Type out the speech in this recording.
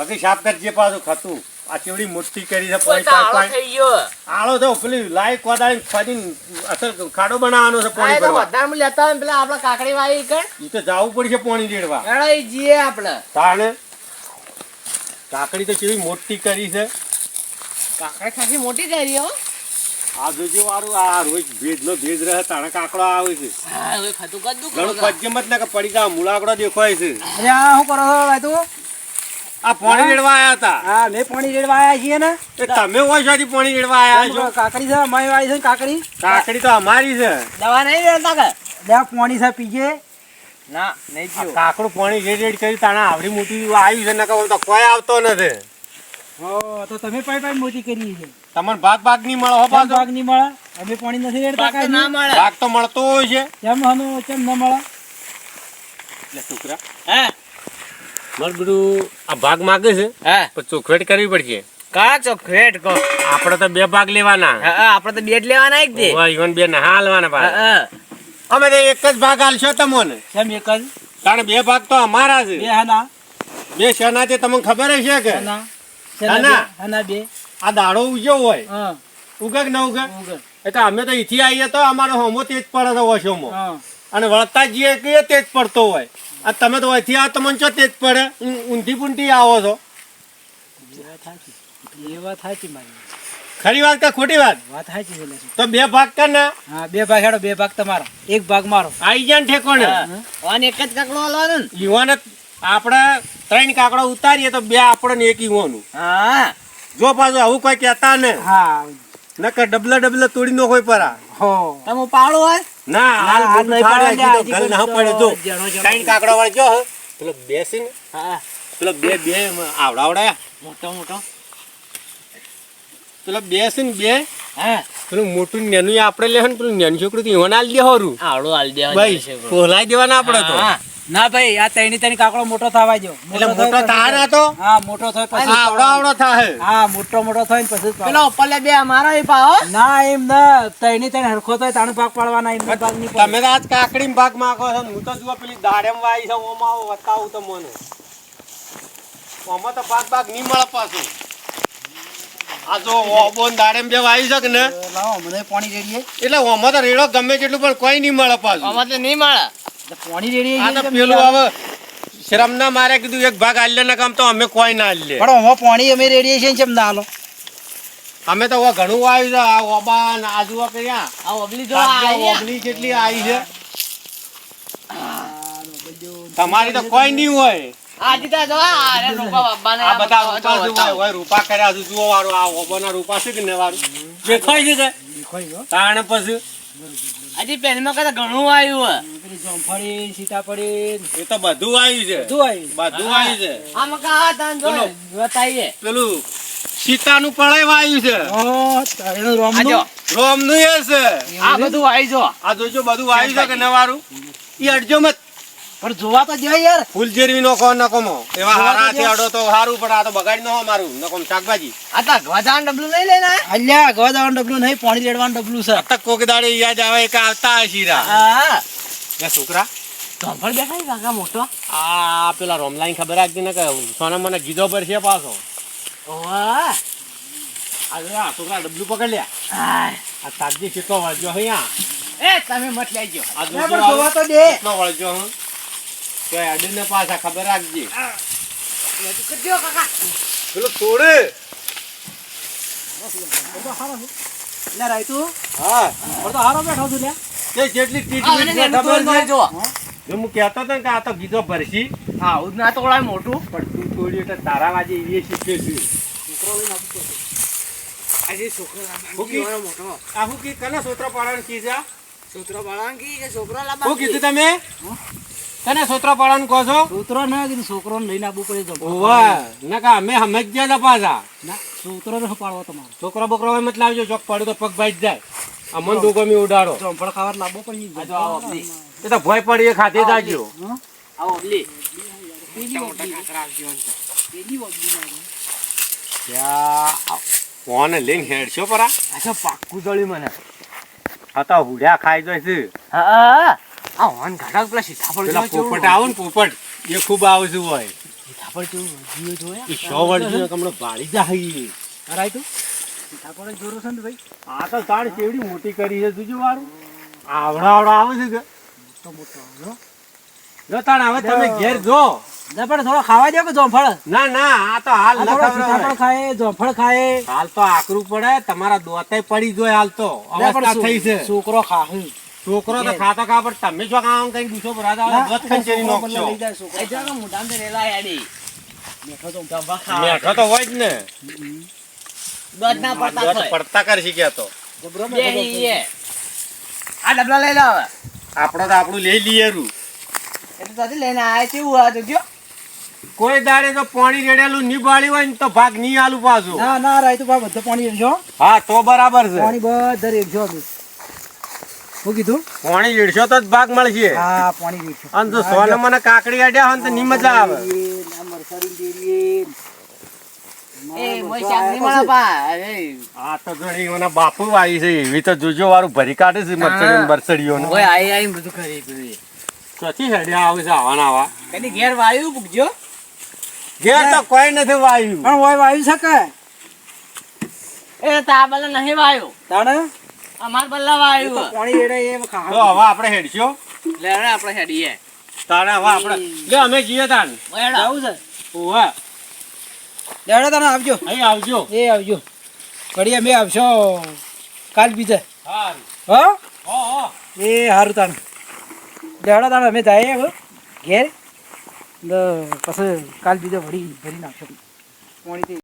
બાકી સાફ કરજે પાછું ખાતું આ ચેવડી મોટી કરી છે પાણી તો આળો તો પેલી લાઈ કોદાળી ખોદીને અસર ખાડો બનાવવાનો છે પાણી ભરવા. વધારે લેતા હોય પેલા આપડા કાકડી વાળી કે ઈ તો જાવું પડશે પાણી રેડવા હેડો જીએ આપણે. તાણે કાકડી તો કેવી મોટી કરી છે. કાકડી ખાસી મોટી કરી હો. આ જોજો વાળું આ રોજ ભેજ નો ભેજ રહે તાણે કાકડો આવે છે. હા હવે ખાતું કદું ઘણું પજ્જમત ના કે પડી જા મૂળાકડો દેખાય છે. અરે આ શું કરો છો ભાઈ તું? આ પાણી રેડવા આયા હતા હા મેં પાણી રેડવા આયા છીએ ને. એ તમે હોય પાણી રેડવા આયા છો? કાકડી છે અમારી વાળી છે કાકડી? કાકડી તો અમારી છે. દવા નહીં રેડતા કે? લે પાણી છે પીજે. ના નહીં પીઓ કાકડું પાણી રેડ રેડ કરી તાણે આવડી મોટી આવ્યું છે નકર તો કોઈ આવતો નથી. હો તો તમે પાઈ પાઈ મોટી કરી છે. તમને ભાગ ભાગ નહીં મળે હો ભાગ ભાગ નહીં મળે. અમે પાણી નથી રેડતા પાક ના મળે. ભાગ તો મળતો હોય છે. કેમ હનો કેમ ન મળે. એટલે છોકરા હે? મારું બધું આ ભાગ માગે છે હા? પણ ચોખવેટ કરવી પડશે. કા ચોખવેટ કો આપણે તો બે ભાગ લેવાના. હા આપણે તો બેટ લેવાના એક દે ઈવન બે ના હાલવાના પાછા. અમે તો એક જ ભાગ હાલશો તમને. કેમ એક જ? કારણ બે ભાગ તો અમારા બે છે હના. બે શેના છે તમને ખબર છે કે? હના. હના? હના બે. આ દાડો ઉજ્યો હોય. હા. ઉગે કે ન ઉગે એટલે અમે તો અહીંથી આવીએ તો અમારો હોમો તેજ પડે છે વશોમાં અને વળતા જઈએ કે તેજ પડતો હોય. આ તમે તો અહીંથી આવો તમને ચો તેજ પડે. ઊં- ઊંધી પૂંધી આવો છો. એ વાત સાચી એ વાત સાચી મારી. ખરી વાત કે ખોટી વાત? વાત સાચી છે તો બે ભાગ કર ને. હા બે ભાગ હેડો બે ભાગ તમારો. એક ભાગ મારો. આઈ જાય ને ઠેકોને અને એક જ કાકડો હાલવાનું ને. યુવાન આપણે ત્રણ કાકડો ઉતારીએ તો બે આપણે ને એક યુવાનું. હા. જો પાછું આવું કોઈ કહેતા ને. હા. નકર ડબલા ડબલા તોડી નો કોઈ પરા. હો. તમે પાડો હોય ના હાલ હાલ નહીં પડે, તો ના તો પડે જણો. ત્રણ કાકડો વાળી જો પેલો બેસી ને હા. પેલો બે બે આવડાવડાયા મોટો મોટો. પેલો બેસી ને બે. હા. પેલું મોટું નેનું આપણે લે ને પેલું નેનું છોકરું તો ઈવન આલ દે હોરું આવડો હાલ દે ભાઈ પોલાઈ દેવાના આપણે તો. હા. ના ભાઈ આ ત્રણે ત્રણ કાકડો મોટો થવા જો એટલે મોટો થાય ના તો? હા મોટો થાય પછી આવડો આવડો થાય હા મોટો મોટો થાય ને પછી પેલો ઉપરલે બે અમારો એ પાઓ ના એમ ના ત્રણે ત્રણ હરખો થાય તાણ ભાગ પાડવાના એમ ભાગની તમે તો આજ કાકડી ભાગ માંગો છો હું તો જુઓ પેલી દાડેમ વાઈ છે ઓમાં આવો બતાવું તો મને. ઓમાં તો ભાગ ભાગ નહીં મળે પાછું. આ જો ઓબોન દાડેમ બે વાઈ છે કે ને? પડે લાવો મને પાણી રેડીએ એટલે ઓમાં તો રેડો ગમે તેટલું પણ કોઈ નહીં મળે પાછું. ઓમાં તો નહીં મળે. પાણી રેડી આ તો પેલું હવે શ્રમ ના મારે કીધું એક ભાગ આલ્યો ને કામ તો અમે કોઈ ના આલ્યે. પણ આમાં પાણી અમે રેડીએ છીએ ને કેમ ના હાલો અમે તો હવે ઘણું આવ્યું છે. આ ઓબા ને આજુ કર્યા આ ઓગલી જો ઓગલી કેટલી આવી છે. તમારી તો કોઈ નહીં હોય. જો આ રૂપા બાબાને આ બધા રૂપા જો હોય રૂપા કર્યા છે જુઓ વાળું. આ ઓબોના રૂપા છે કે ને વાળું દેખાય છે કે? દેખાય ગયો પછી. હજી પેનમાં કદાચ ઘણું આવ્યું હે. જોંફળી સીતાફળી. એ તો બધું આવ્યું છે. બધું આવ્યું બધું આવ્યું છે. આમાં કા હતા જો બતાઈએ. પેલું સીતાનું પળાઈ વાયું છે. ઓહ, તારેનું આ રોમનું. રોમનું એ છે. આ બધું આવી જો. આ જોજો બધું આવી છે કે નવારું ઈ અડજો મત. પણ જોવા તો જાય યાર. ફૂલ જેરવી નો ખો નકોમો એવા હારા તો અડો તો સારું પણ આ તો બગાડી નો મારું. નકોમ શાકભાજી. આ તો ગવાદાન ડબલું નહીં લેના. અલ્યા ગવાદાન ડબલું નહીં પાણી રેડવાનું ડબલું છે. તો કોક દાડે યાદ આવે કે આવતા હશીરા હા. ને છોકરા. ધોંફળ દેખાય કાકા મોટો. આ પેલા રોમલાઈન ખબર રાખજે ને કે સોના મને ગીધો પર છે પાછો. ઓવા આ આ છોકરા ડબલું પકડ લ્યા. આ તાજી કેટલો વળજો અહીંયા. એ તમે મત આ જોવા તો દે. કેટલો વળજો હું. તો અડીને પાછા ખબર રાખજે. કરજો કાકા? પેલો તોડે લે રાયતું. હા. તો હારો બેઠો છું લ્યા તે જેટલી ટ્રીટમેન્ટ છે ખબર છે જો જો હું કહેતો હતો ને કે આ તો ગીધો ભરશી. હા હું ના તોડાય મોટું. પણ તું તોડ્યું એટલે તારા વાજે એ શીખે છે. આજે છોકરો હુકી? મોટો. આ હું કી કને સોત્ર પાડવાનું કીધા સોતરો પાડવાનું કી કે છોકરો લાબા હું કીધું તમે? તને સોત્ર પાડવાનું કહો છો? છોકરો ના કીધું છોકરોને લઈને આવવું પડે તો ઓવા નકા અમે સમજ્યા પાછા. ના છોકરો ને પાડવો તમારો. છોકરો બોકરો હોય મત લાવજો ચોક પડ્યો તો પગ ભાઈ જ જાય. આ મન દુઃખ અમે ઉડાડો. જોંફળ ખાવા લાવવો પડી ગયો જો આ ઓબલી એ તો ભોય પડી એ ખાતે જાજો આ ઓબલી પેલી મોટા. કાકરા આવજો અંત પેલી ઓબલી મારી ત્યાં કોને લઈને હેડશો પરા. આ તો પાક્કું જળ્યું મને. આ તો હુડ્યા ખાઈ જાય છે. હા આ હોન ઘાટા પેલા સીતાફળ પેલા પોપટ આવો ને પોપટ એ ખૂબ આવે છે હોય. સીતાફળ કેવું જીવ જોયા. સો વર્ષની કમળો ભાળી જાય હરાય તું સીતાફળ જોરો છે ને ભાઈ? આ તો તાળ કેવડી મોટી કરી છે તુજું વારું આવડા આવડા આવે છે કે? મોટો મોટો આવડો જો તાણ હવે તમે ઘેર જો. ના પણ થોડો ખાવા દો કે જોફળ ના ના આ તો હાલ સીતાફળ ખાય જોફળ ખાય. હાલ તો આકરું પડે તમારા દોતે પડી જોય હાલ તો. અવસ્થા થઈ છે. છોકરો ખાહે છોકરો તો ખાતો ખા પણ તમે જો કામ કઈ ગુસ્સો ભરાતા આવે ગત ખંચેરી છોકરો લઈ જાય છોકરો. એ જો મોઢામાં રેલા આડી મેઠો તો મેઠો તો હોય જ ને. દોધ ના પડતા દોત પડતા કરશી કે તો. જબરો બે મેઠો તો ઈ એ. આ ડબલા લઈ લો આપણો તો આપણું લઈ લઈએ રૂ. એટલે ત્યાંથી લઈને આયા છે એવું આ જો. કોઈ દાડે તો પાણી રેડેલું ની બાળી હોય ને તો ભાગની આલું પાછું. ના ના રાય તો ભાગ બધો પાણી રેડજો હા તો બરાબર છે. પાણી બધા રેડજો શું કીધું? પાણી રેડશો તો જ ભાગ મળશે. હા પાણી રેડશો અને જો સોને મને કાકડી આડ્યા હોય તો ની મજા આવે. આ આ તો ઘણી મને બાપુ આવી છે એવી તો જોજો વાળું ભરી કાઢે છે મરસડીઓ બરસડીઓ ઓય આઈ આઈ બધું કરી પીધું ચોથી હેડ્યા આવે છે આવાના આવા. કદી ઘેર વાયુ પૂગજો ઘેર તો કોઈ નથી વાયું. પણ હોય વાયુ શકે એ તા બલ્લા નહીં વાયુ. તાણે? અમાર બલ્લા વાયુ પાણી રેડે એ તો હવે આપણે હેડશો. આપડે આપણે હેડીએ. તારે હવે આપણે લે અમે જઈએ તાન આવું જાવું છે. ઓવે લેવડે તને આવજો. અહીં આવજો. એ આવજો. ઘડી મેં આવશો કાલ બીજે. હા? હો એ સારું તાણ લેવડે તાણ અમે જાય ઘેર. પછી કાલ બીજે વળી ભરી નાખશો. પાણીથી